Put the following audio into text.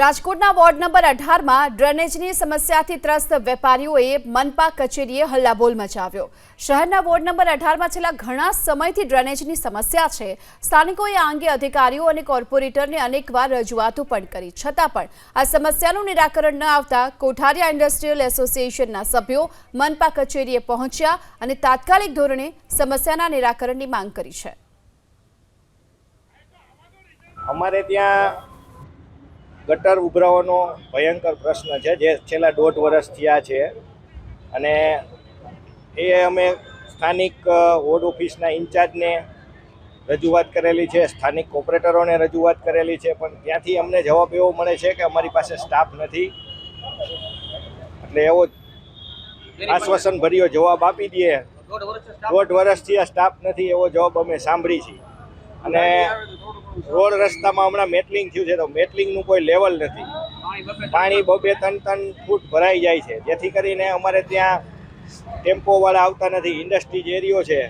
રાજકોટના ward number અઢારમાં ડ્રેનેજની સમસ્યાથી ત્રસ્ત વેપારીઓએ મનપા કચેરીએ હલ્લાબોલ મચાવ્યો. શહેરના વોર્ડ નંબર અઢારમાં છેલ્લા ઘણા સમયથી ડ્રેનેજની સમસ્યા છે. સ્થાનિકોએ આ અંગે અધિકારીઓ અને કોર્પોરેટરને અનેકવાર રજૂઆતો પણ કરી. છતાં પણ આ સમસ્યાનું નિરાકરણ ન આવતા કોઠારિયા ઇન્ડસ્ટ્રીયલ એસોસિએશનના સભ્યો મનપા કચેરીએ પહોંચ્યા અને તાત્કાલિક ધોરણે સમસ્યાના નિરાકરણની માંગ કરી છે. અમારે ત્યાં ગટર ઉભરાવાનો ભયંકર પ્રશ્ન છે જે છેલ્લા દોઢ વર્ષ થયા છે. અને એ અમે સ્થાનિક વોર્ડ ઓફિસના ઇન્ચાર્જને રજૂઆત કરેલી છે સ્થાનિક ઓપરેટરોને રજૂઆત કરેલી છે પણ ત્યાંથી અમને જવાબ એવો મળે છે કે અમારી પાસે સ્ટાફ નથી. એટલે એવો આશ્વાસન ભર્યો જવાબ આપી દઈએ. દોઢ વર્ષથી આ સ્ટાફ નથી એવો જવાબ અમે સાંભળી છીએ. અને રોડ રસ્તામાં હમણાં મેટલિંગ થયું છે, તો મેટલિંગનું કોઈ લેવલ નથી. પાણી બબે ત્રણ ત્રણ ફૂટ ભરાઈ જાય છે. જેથી કરીને અમારે ત્યાં ટેમ્પોવાળા આવતા નથી. ઇન્ડસ્ટ્રીઝ એરિયો છે.